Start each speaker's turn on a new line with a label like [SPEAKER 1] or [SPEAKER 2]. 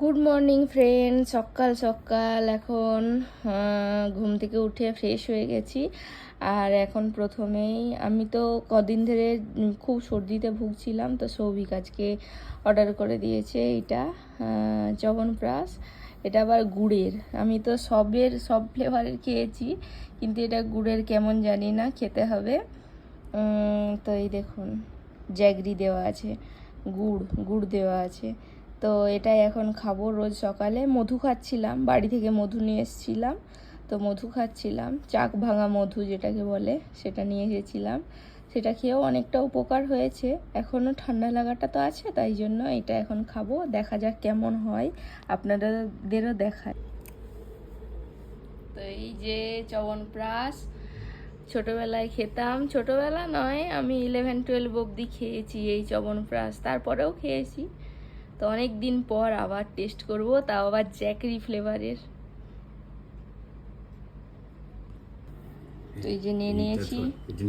[SPEAKER 1] Good morning friend সকাল সকাল। এখন ঘুম থেকে উঠে ফ্রেশ হয়ে গেছি। আর এখন প্রথমেই আমি তো কদিন ধরে খুব সর্দিতে ভুগছিলাম, তো সৌভিক আজকে অর্ডার করে দিয়েছে এটা চবনপ্রাশ এটা আবার গুড়ের। আমি তো সবের, সব ফ্লেভারের খেয়েছি, কিন্তু এটা গুড়ের কেমন জানি না, খেতে হবে। তো এই দেখুন, জ্যাগরি দেওয়া আছে, গুড় গুড় দেওয়া আছে। তো এটাই এখন খাব রোজ সকালে। মধু খাচ্ছিলাম, বাড়ি থেকে মধু নিয়ে এসেছিলাম। তো মধু খাচ্ছিলাম, চাক ভাঙা মধু যেটাকে বলে, সেটা নিয়ে এসেছিলাম। সেটা খেয়েও অনেকটা উপকার হয়েছে। এখনও ঠান্ডা লাগাটা তো আছে, তাই জন্য এটা এখন খাব। দেখা যাক কেমন হয়, আপনাদেরও দেখায় তো এই যে চবনপ্রাশ ছোটোবেলায় খেতাম। ছোটোবেলা নয়, আমি ইলেভেন টুয়েলভ অবধি খেয়েছি এই চবনপ্রাশ তারপরেও খেয়েছি। তো অনেক দিন পর আবার টেস্ট করব তাও আবার জ্যাকরি ফ্লেভারের তো এই যে নিয়ে নিয়েছি।